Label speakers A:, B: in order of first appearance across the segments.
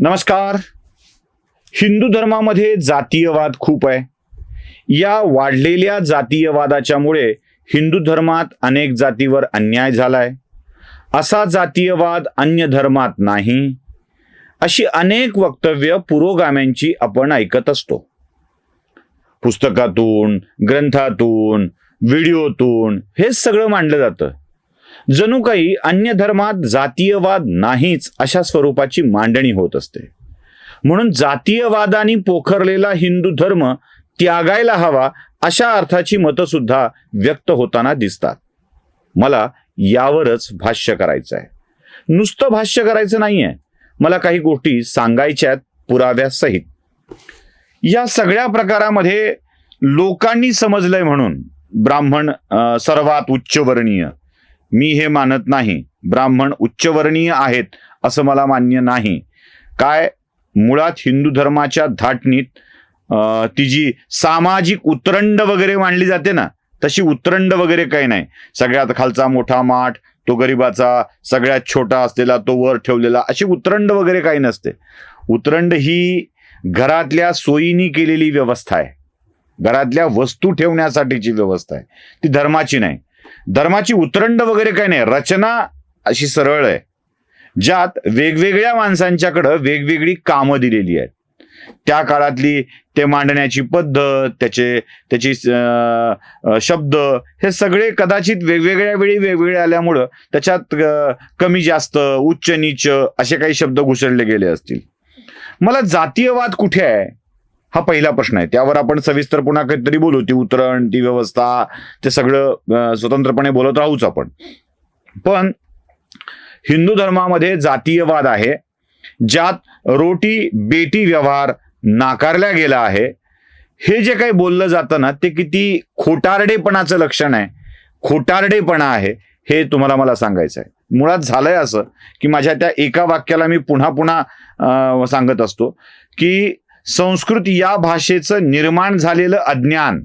A: नमस्कार. हिंदू धर्मामध्ये जातीयवाद खूप आहे. या वाढलेल्या जातीयवादाच्यामुळे हिंदू धर्मात अनेक जातीवर अन्याय झालाय. असा जातीयवाद अन्य धर्मात नाही. अशी अनेक वक्तव्य पुरोगाम्यांची आपण ऐकत असतो. पुस्तकातून ग्रंथातून व्हिडिओतून हे सगळं मांडलं जातं. जणू काही अन्य धर्मात जातीयवाद नाहीच अशा स्वरूपाची मांडणी होत असते. म्हणून जातीयवादाने पोखरलेला हिंदू धर्म त्यागायला हवा अशा अर्थाची मतं सुद्धा व्यक्त होताना दिसतात. मला यावरच भाष्य करायचं आहे. नुसतं भाष्य करायचं नाहीये. मला काही गोष्टी सांगायच्या आहेत पुराव्यासहित या सगळ्या प्रकारामध्ये लोकांनी समजलंय म्हणून ब्राह्मण सर्वात उच्चवर्णीय मी हे मानत नाही. ब्राह्मण उच्चवर्णीय आहेत असं मला मान्य नाही. काय? मुळात हिंदू धर्माच्या धाटणीत ती जी सामाजिक उतरंड वगैरे मांडली जाते ना तशी उतरंड वगैरे काही नाही. सगळ्यात खालचा मोठा माठ तो गरिबाचा सगळ्यात छोटा असलेला तो वर ठेवलेला अशी उतरंड वगैरे काही नसते. उतरंड ही घरातल्या सोयीनी केलेली व्यवस्था आहे. घरातल्या वस्तू ठेवण्यासाठीची व्यवस्था आहे. ती धर्माची नाही. धर्माची उतरंड वगैरे काही नाही. रचना अशी सरळ आहे. ज्यात वेगवेगळ्या माणसांच्याकडं वेगवेगळी कामं दिलेली आहेत. त्या काळातली ते मांडण्याची पद्धत त्याचे त्याची शब्द हे सगळे कदाचित वेगवेगळ्या वेळी वेगवेगळे आल्यामुळं त्याच्यात कमी जास्त उच्च नीच असे काही शब्द घुसळले गेले असतील. मला जातीयवाद कुठे आहे? हा पहिला प्रश्न आहे. त्यावर आपण सविस्तर पुन्हा काहीतरी बोलू. ती उतरण ती व्यवस्था ते सगळं स्वतंत्रपणे बोलत राहूच आपण. पण हिंदू धर्मामध्ये जातीयवाद आहे ज्यात रोटी बेटी व्यवहार नाकारला गेला आहे. हे जे काही बोललं जातं ना ते किती खोटारडेपणाचं लक्षण आहे. खोटारडेपणा आहे हे तुम्हाला मला सांगायचं आहे मुळात झालंय असं की माझ्या त्या एका वाक्याला मी पुन्हा पुन्हा सांगत असतो की संस्कृत या भाषेचं निर्माण झालेलं अज्ञान.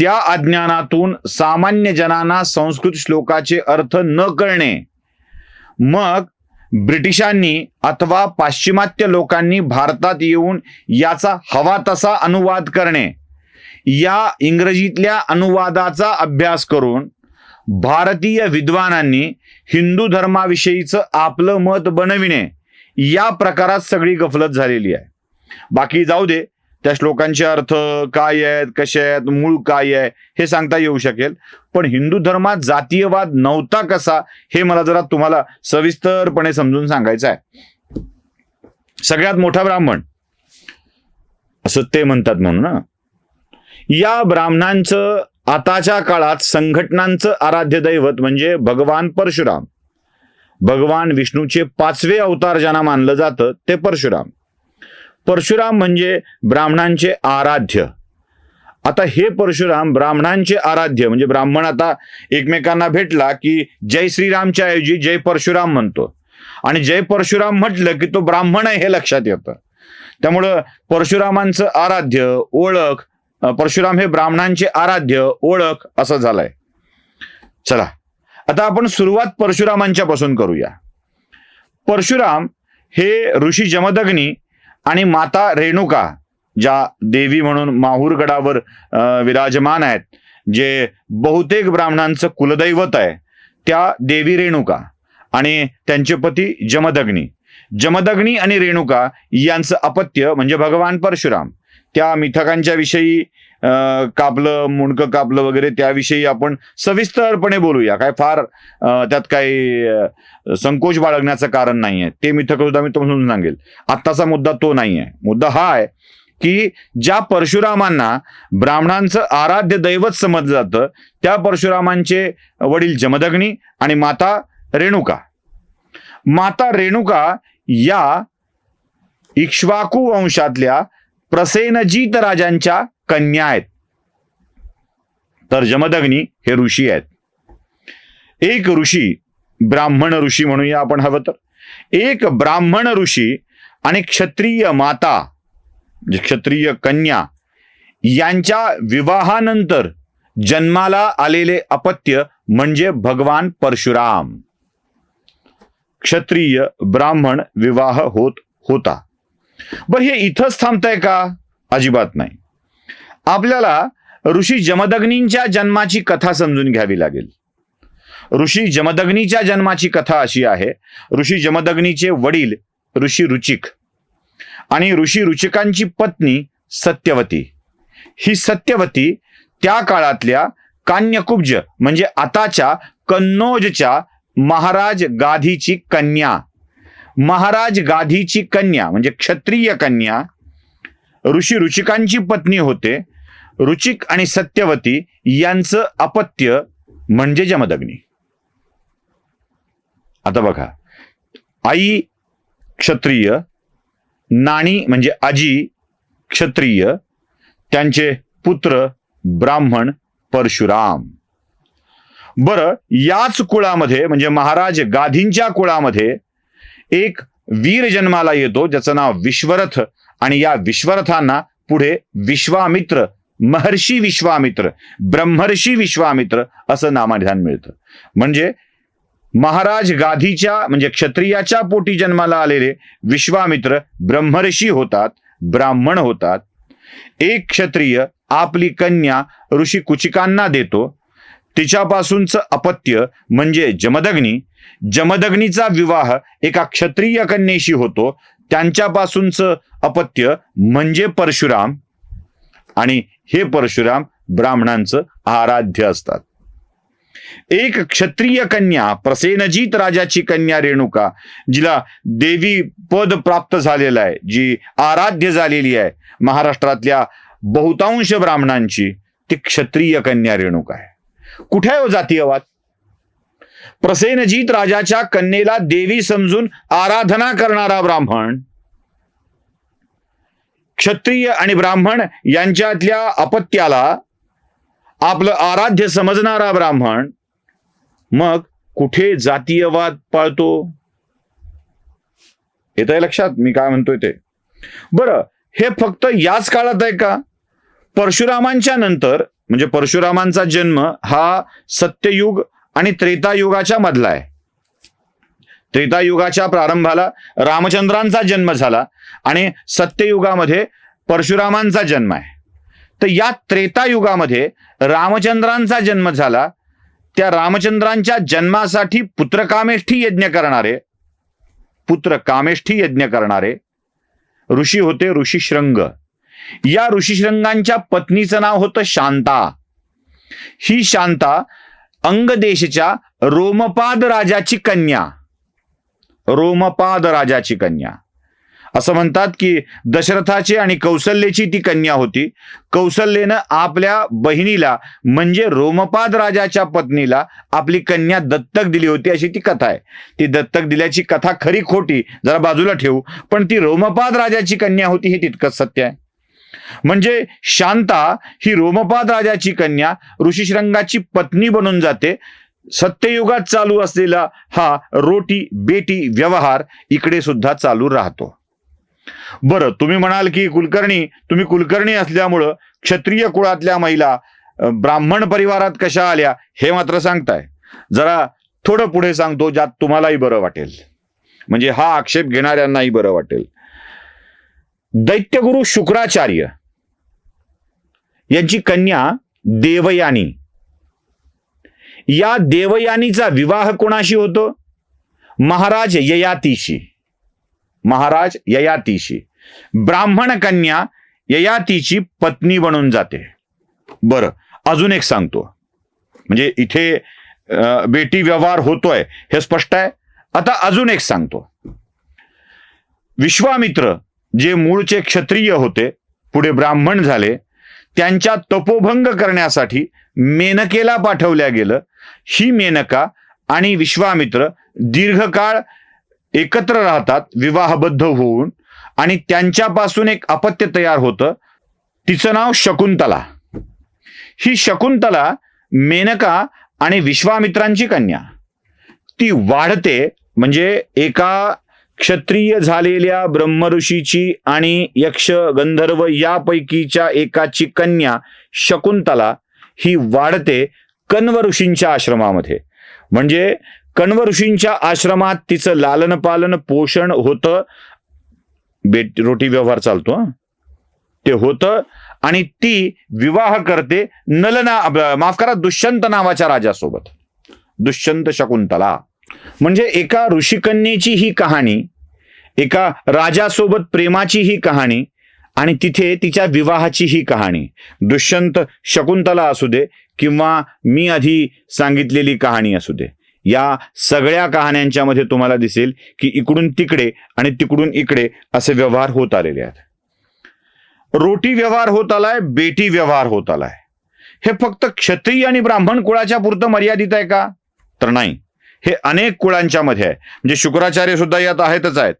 A: त्या अज्ञानातून सामान्य जनांना संस्कृत श्लोकाचे अर्थ न कळणे. मग ब्रिटिशांनी अथवा पाश्चिमात्य लोकांनी भारतात येऊन याचा हवा तसा अनुवाद करणे. या इंग्रजीतल्या अनुवादाचा अभ्यास करून भारतीय विद्वानांनी हिंदू धर्माविषयीचं आपलं मत बनविणे. या प्रकारात सगळी गफलत झालेली आहे. बाकी जाऊ दे. त्या श्लोकांचे अर्थ काय आहेत कसे आहेत मूळ काय आहे हे सांगता येऊ शकेल. पण हिंदू धर्मात जातीयवाद नव्हता कसा हे मला जरा तुम्हाला सविस्तरपणे समजून सांगायचं आहे. सगळ्यात मोठा ब्राह्मण. असं ते म्हणतात म्हणून ना या ब्राह्मणांचं आताच्या काळात संघटनांचं आराध्य दैवत म्हणजे भगवान परशुराम. भगवान विष्णूचे पाचवे अवतार ज्यांना मानलं जातं ते परशुराम. परशुराम म्हणजे ब्राह्मणांचे आराध्य. आता हे परशुराम ब्राह्मणांचे आराध्य म्हणजे ब्राह्मण आता एकमेकांना भेटला की जय श्रीरामच्या ऐवजी जय परशुराम म्हणतो. आणि जय परशुराम म्हटलं की तो ब्राह्मण आहे हे लक्षात येतं. त्यामुळं परशुरामांचं आराध्य ओळख परशुराम हे ब्राह्मणांचे आराध्य ओळख असं झालंय. चला आता आपण सुरुवात परशुरामांच्या पासून करूया. परशुराम हे ऋषी जमदग्नी आणि माता रेणुका ज्या देवी म्हणून माहूरगडावर विराजमान आहेत जे बहुतेक ब्राह्मणांचं कुलदैवत आहे त्या देवी रेणुका आणि त्यांचे पती जमदग्नी. जमदग्नी आणि रेणुका यांचं अपत्य म्हणजे भगवान परशुराम. त्या मिथकांच्या विषयी कापलं मुंडकं कापलं वगैरे त्याविषयी आपण सविस्तरपणे बोलूया. काय फार त्यात काही संकोच बाळगण्याचं कारण नाही आहे ते मिथक सुद्धा मी तुम्हाला समजून सांगेल. आत्ताचा मुद्दा तो नाही आहे मुद्दा हा आहे की ज्या परशुरामांना ब्राह्मणांचं आराध्य दैवत समजलं जातं त्या परशुरामांचे वडील जमदग्नी आणि माता रेणुका. माता रेणुका या इक्ष्वाकू वंशातल्या प्रसेनजीत राजांच्या कन्या आहेत. तर जमदग्नी हे ऋषी आहेत. एक ऋषी ब्राह्मण ऋषी म्हणूया आपण हवं तर एक ब्राह्मण ऋषी आणि क्षत्रिय माता म्हणजे क्षत्रिय कन्या यांच्या विवाहानंतर जन्माला आलेले अपत्य म्हणजे भगवान परशुराम. क्षत्रिय ब्राह्मण विवाह होत होता. बर हे इथंच थांबतंय का? अजिबात नाही. आपल्याला ऋषी जमदग्नींच्या जन्माची कथा समजून घ्यावी लागेल. ऋषी जमदग्नीच्या जन्माची कथा अशी आहे ऋषी जमदग्नीचे वडील ऋषी रुचिक आणि ऋषी रुचिकांची पत्नी सत्यवती. ही सत्यवती त्या काळातल्या कान्यकुब्ज म्हणजे आताच्या कन्नौजच्या महाराज गाधीची कन्या. महाराज गाधीची कन्या म्हणजे क्षत्रिय कन्या. ऋषी रुचिकांची पत्नी होते रुचिक आणि सत्यवती यांचं अपत्य म्हणजे जमदग्नी. आता बघा. आई क्षत्रिय नाणी म्हणजे आजी क्षत्रिय त्यांचे पुत्र ब्राह्मण परशुराम. बरं याच कुळामध्ये म्हणजे महाराज गाधींच्या कुळामध्ये एक वीर जन्माला येतो ज्याचं नाव विश्वरथ आणि या विश्वरथांना पुढे विश्वामित्र महर्षी विश्वामित्र ब्रह्मर्षी विश्वामित्र असं नामाधान मिळतं. म्हणजे महाराज गाधीच्या म्हणजे क्षत्रियाच्या पोटी जन्माला आलेले विश्वामित्र ब्रह्मर्षी होतात ब्राह्मण होतात. एक क्षत्रिय आपली कन्या ऋषी कुचिकांना देतो. तिच्यापासूनचं अपत्य म्हणजे जमदग्नी. जमदग्नीचा विवाह एका क्षत्रिय कन्येशी होतो. त्यांच्यापासूनचं अपत्य म्हणजे परशुराम. आणि हे परशुराम ब्राह्मणांचं आराध्य असतात. एक क्षत्रिय कन्या प्रसेनजीत राजाची कन्या रेणुका जिला देवी पद प्राप्त झालेलं आहे जी आराध्य झालेली आहे महाराष्ट्रातल्या बहुतांश ब्राह्मणांची ती क्षत्रिय कन्या रेणुका आहे. कुठे आहे हो जातीयवाद प्रसेनजीत राजाच्या कन्येला देवी समजून आराधना करणारा ब्राह्मण क्षत्रिय आणि ब्राह्मण यांच्यातल्या अपत्याला आपलं आराध्य समजणारा ब्राह्मण मग कुठे जातीयवाद पाळतो? येत आहे लक्षात. मी काय म्हणतोय ते. बरं हे फक्त याच काळात आहे का? परशुरामांच्या नंतर म्हणजे परशुरामांचा जन्म हा सत्ययुग आणि त्रेतायुगाच्या मधला आहे. त्रेतायुगाच्या प्रारंभाला रामचंद्रांचा जन्म झाला आणि सत्ययुगामध्ये परशुरामांचा जन्म आहे. तर या त्रेतायुगामध्ये रामचंद्रांचा जन्म झाला. त्या रामचंद्रांच्या जन्मासाठी पुत्रकामेष्ठी यज्ञ करणारे पुत्र कामेष्ठी यज्ञ करणारे ऋषी होते ऋषीशृंग. या ऋषीशृंगांच्या पत्नीचं नाव होतं शांता. ही शांता अंगदेशच्या रोमपाद राजाची कन्या. रोमपाद राजाची कन्या. असं म्हणतात की दशरथाची आणि कौसल्येची ती कन्या होती. कौसल्येनं आपल्या बहिणीला म्हणजे रोमपाद राजाच्या पत्नीला आपली कन्या दत्तक दिली होती अशी ती कथा आहे. ती दत्तक दिल्याची कथा खरी खोटी जरा बाजूला ठेवू पण ती रोमपाद राजाची कन्या होती हे तितकंच सत्य आहे. म्हणजे शांता ही रोमपाद राजाची कन्या ऋषीशृंगाची पत्नी बनून जाते. सत्ययुगात चालू असलेला हा रोटी बेटी व्यवहार इकडे सुद्धा चालू राहतो. बरं तुम्ही म्हणाल की कुलकर्णी तुम्ही कुलकर्णी असल्यामुळं क्षत्रिय कुळातल्या महिला ब्राह्मण परिवारात कशा आल्या हे मात्र सांगताय. जरा थोडं पुढे सांगतो ज्यात तुम्हालाही बरं वाटेल. म्हणजे हा आक्षेप घेणाऱ्यांनाही बरं वाटेल. दैत्यगुरु शुक्राचार्य यांची कन्या देवयानी या देवयानीचा विवाह कोणाशी होतो? महाराज ययातीशी. महाराज ययातीशी. ब्राह्मण कन्या ययातीची पत्नी बनून जाते. बरं अजून एक सांगतो. म्हणजे इथे बेटी व्यवहार होतोय हे स्पष्ट आहे. आता अजून एक सांगतो. विश्वामित्र जे मूळचे क्षत्रिय होते पुढे ब्राह्मण झाले त्यांच्या तपोभंग करण्यासाठी मेनकेला पाठवल्या गेलं. ही मेनका आणि विश्वामित्र दीर्घकाळ एकत्र राहतात विवाहबद्ध होऊन. आणि त्यांच्यापासून एक अपत्य तयार होतं. तिचं नाव शकुंतला. ही शकुंतला मेनका आणि विश्वामित्रांची कन्या. ती वाढते म्हणजे एका क्षत्रिय झालेल्या ब्रह्मऋषीची आणि यक्ष गंधर्व यापैकीच्या एकाची कन्या शकुंतला ही वाढते. कण्व ऋषींच्या आश्रमामध्ये. म्हणजे कण्व ऋषींच्या आश्रमात तिचं लालन पालन पोषण होतं. बेट रोटी व्यवहार चालतो ते होतं आणि ती विवाह करते नलना माफ करा दुष्यंत नावाच्या राजासोबत. दुष्यंत शकुंतला. म्हणजे एका ऋषिकन्येची ही कहाणी एका राजासोबत प्रेमाची ही कहाणी आणि तिथे तिच्या विवाहाची ही कहाणी. दुष्यंत शकुंतला असू दे किंवा मी आधी सांगितलेली कहाणी असू दे. या सगळ्या कहाण्यांच्या मध्ये तुम्हाला दिसेल की इकडून तिकडे आणि तिकडून इकडे असे व्यवहार होत आलेले आहेत. रोटी व्यवहार होत आलाय बेटी व्यवहार होत आलाय. हे फक्त क्षत्रिय आणि ब्राह्मण कुळाच्या पुरतं मर्यादित आहे का? तर नाही. हे अनेक कुळांच्या मध्ये आहे. म्हणजे शुक्राचार्य सुद्धा यात आहेतच आहेत.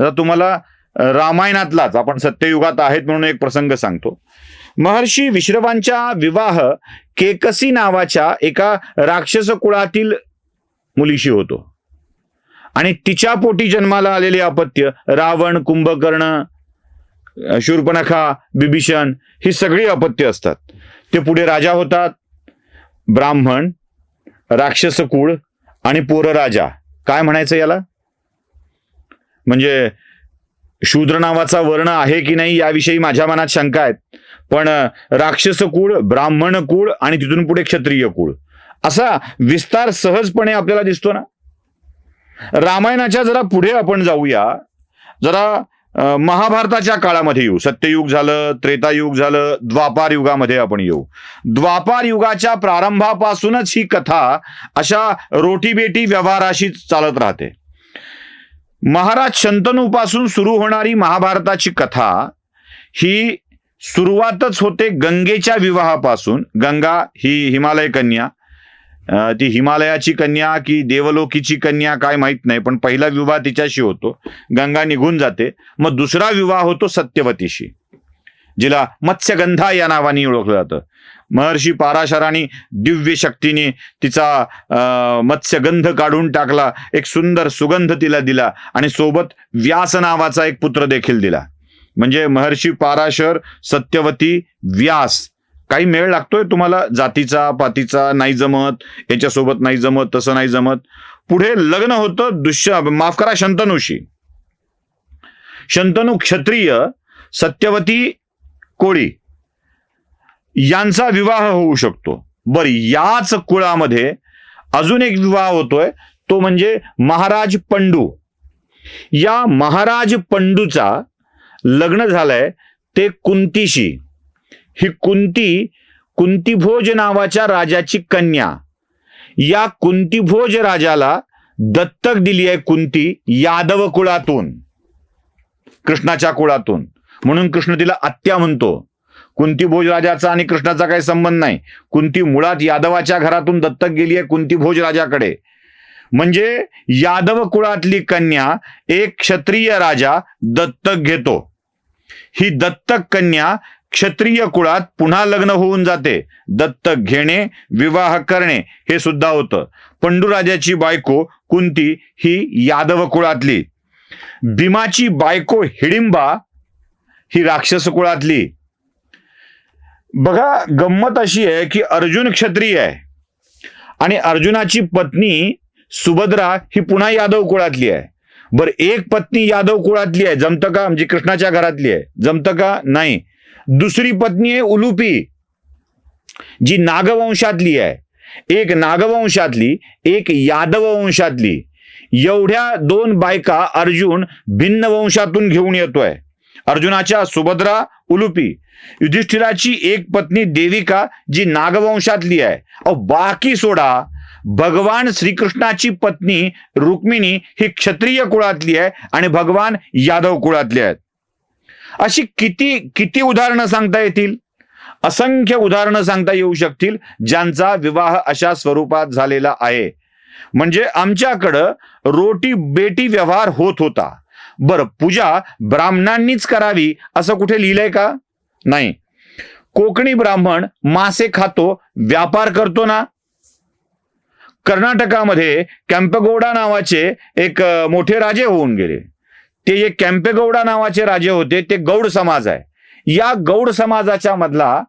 A: आता तुम्हाला रामायणातलाच आपण सत्ययुगात आहेत म्हणून एक प्रसंग सांगतो. महर्षी विश्रवांच्या विवाह केकसी नावाच्या एका राक्षस कुळातील मुलीशी होतो. आणि तिच्या पोटी जन्माला आलेले अपत्य रावण कुंभकर्ण शूर्पणखा बिभीषण ही सगळी अपत्य असतात. ते पुढे राजा होतात. ब्राह्मण राक्षस कुळ आणि पोरराजा. काय म्हणायचं याला? म्हणजे शूद्र नावाचा वर्ण आहे की नाही याविषयी माझ्या मनात शंका आहेत. पण राक्षस कुळ ब्राह्मण कुळ आणि तिथून पुढे क्षत्रिय कुळ. असा विस्तार सहजपणे आपल्याला दिसतो ना? रामायणाच्या जरा पुढे आपण जाऊया. जरा महाभारताच्या काळामध्ये येऊ. सत्ययुग झालं त्रेतायुग झालं द्वापार युगामध्ये आपण येऊ. द्वापार युगाच्या प्रारंभापासूनच ही कथा अशा रोटीबेटी व्यवहाराशी चालत राहते. महाराज शंतनूपासून सुरू होणारी महाभारताची कथा ही सुरुवातच होते गंगेच्या विवाहापासून. गंगा ही हिमालय कन्या. ती हिमालयाची कन्या की देवलोकीची कन्या काय माहीत नाही पण पहिला विवाह तिच्याशी होतो. गंगा निघून जाते. मग दुसरा विवाह होतो सत्यवतीशी जिला मत्स्यगंधा या नावाने ओळखलं जातं. महर्षी पाराशराने दिव्य शक्तीने तिचा अं, मत्स्यगंध काढून टाकला एक सुंदर सुगंध तिला दिला आणि सोबत व्यास नावाचा एक पुत्र देखील दिला. म्हणजे महर्षी पाराशर सत्यवती व्यास काही मेळ लागतोय तुम्हाला? जातीचा पातीचा नाही जमत याच्यासोबत नाही जमत तसं नाही जमत. पुढे लग्न होतं दुष्य माफ करा शंतनूशी. शंतनू क्षत्रिय सत्यवती कोळी. यांचा विवाह होऊ शकतो. बर याच कुळामध्ये अजून एक विवाह होतोय तो म्हणजे महाराज पंडू. या महाराज पंडूचा लग्न झालंय ते कुंतीशी. ही कुंती कुंतीभोज नावाच्या राजाची कन्या. या कुंतीभोज राजाला दत्तक दिली आहे कुंती यादव कुळातून कृष्णाच्या कुळातून. म्हणून कृष्ण तिला आत्या म्हणतो. कुंती भोजराजाचा आणि कृष्णाचा काही संबंध नाही. कुंती मुळात यादवाच्या घरातून दत्तक गेली आहे कुंती भोजराजाकडे म्हणजे यादव कुळातली कन्या एक क्षत्रिय राजा दत्तक घेतो. ही दत्तक कन्या क्षत्रिय कुळात पुन्हा लग्न होऊन जाते. दत्तक घेणे विवाह करणे हे सुद्धा होतं. पंडुराजाची बायको कुंती ही यादव कुळातली. भीमाची बायको हिडिंबा ही राक्षस कुळातली. बघा गंमत अशी आहे की अर्जुन क्षत्रिय आहे. आणि अर्जुनाची पत्नी सुभद्रा ही पुन्हा यादव कुळातली आहे. बर एक पत्नी यादव कुळातली आहे जमतं का म्हणजे कृष्णाच्या घरातली आहे. जमतं का नाही. दुसरी पत्नी आहे उलुपी जी नागवंशातली आहे. एक नागवंशातली एक यादव वंशातली एवढ्या दोन बायका अर्जुन भिन्न वंशातून घेऊन येतोय. अर्जुनाच्या सुभद्रा उलुपी. युधिष्ठिराची एक पत्नी देविका जी नागवंशातली आहे. अहो बाकी सोडा. भगवान श्रीकृष्णाची पत्नी रुक्मिणी ही क्षत्रिय कुळातली आहे आणि भगवान यादव कुळातले आहेत. अशी किती किती उदाहरणं सांगता येतील? असंख्य उदाहरणं सांगता येऊ शकतील ज्यांचा विवाह अशा स्वरूपात झालेला आहे. म्हणजे आमच्याकडं रोटी बेटी व्यवहार होत होता. बरं पूजा ब्राह्मणांनीच करावी असं कुठे लिहिलंय का? नाही. कोकणी ब्राह्मण मासे खातो व्यापार करतो ना? कर्नाटकामध्ये कॅम्पगौडा नावाचे एक मोठे राजे होऊन गेले. ते जे कॅम्पेगौडा नावाचे राजे होते ते गौड समाज आहे. या गौड समाजाच्या मधला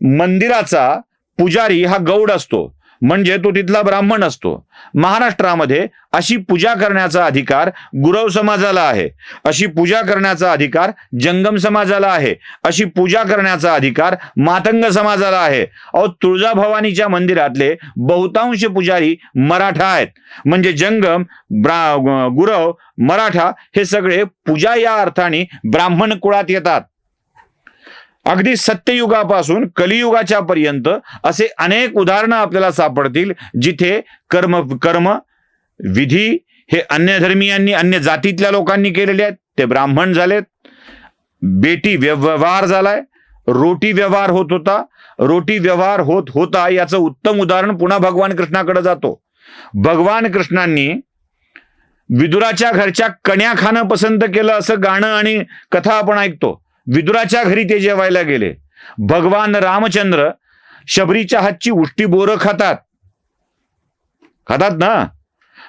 A: मंदिराचा पुजारी हा गौड असतो. म्हणजे तो तिथला ब्राह्मण असतो. महाराष्ट्रामध्ये अशी पूजा करण्याचा अधिकार गुरव समाजाला आहे. अशी पूजा करण्याचा अधिकार जंगम समाजाला आहे. अशी पूजा करण्याचा अधिकार मातंग समाजाला आहे. अहो तुळजाभवानीच्या मंदिरातले बहुतांश पुजारी मराठा आहेत. म्हणजे जंगम ब्रा गुरव मराठा हे सगळे पूजा या अर्थाने ब्राह्मण कुळात येतात. अगदी सत्ययुगापासून कलियुगाच्या पर्यंत असे अनेक उदाहरणं आपल्याला सापडतील जिथे कर्म कर्म विधी हे अन्य धर्मीयांनी अन्य जातीतल्या लोकांनी केलेले आहेत. ते ब्राह्मण झालेत. बेटी व्यवहार झालाय. रोटी व्यवहार होत होता. रोटी व्यवहार होत होता याचं उत्तम उदाहरण पुन्हा भगवान कृष्णाकडे जातो. भगवान कृष्णांनी विदुराच्या घरच्या कण्या खाणं पसंत केलं असं गाणं आणि कथा आपण ऐकतो. विदुराच्या घरी ते जेवायला गेले. भगवान रामचंद्र शबरीच्या हातची उष्टी बोरं खातात. खातात ना?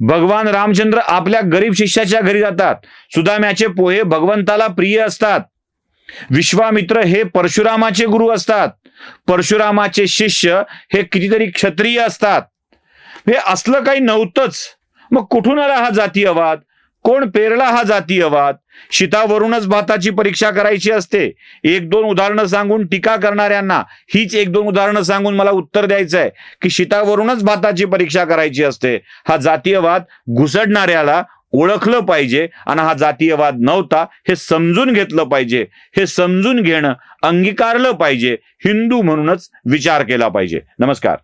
A: भगवान रामचंद्र आपल्या गरीब शिष्याच्या घरी जातात. सुदाम्याचे पोहे भगवंताला प्रिय असतात. विश्वामित्र हे परशुरामाचे गुरु असतात. परशुरामाचे शिष्य हे कितीतरी क्षत्रिय असतात. हे असलं काही नव्हतंच. मग कुठून आला हा जातीयवाद? कोण पेरला हा जातीयवाद? शितावरूनच भाताची परीक्षा करायची असते. एक दोन उदाहरणं सांगून टीका करणाऱ्यांना हीच एक दोन उदाहरणं सांगून मला उत्तर द्यायचं आहे की शितावरूनच भाताची परीक्षा करायची असते. हा जातीयवाद घुसडणाऱ्याला ओळखलं पाहिजे आणि हा जातीयवाद नव्हता हे समजून घेतलं पाहिजे. हे समजून घेणं अंगीकारलं पाहिजे. हिंदू म्हणूनच विचार केला पाहिजे. नमस्कार.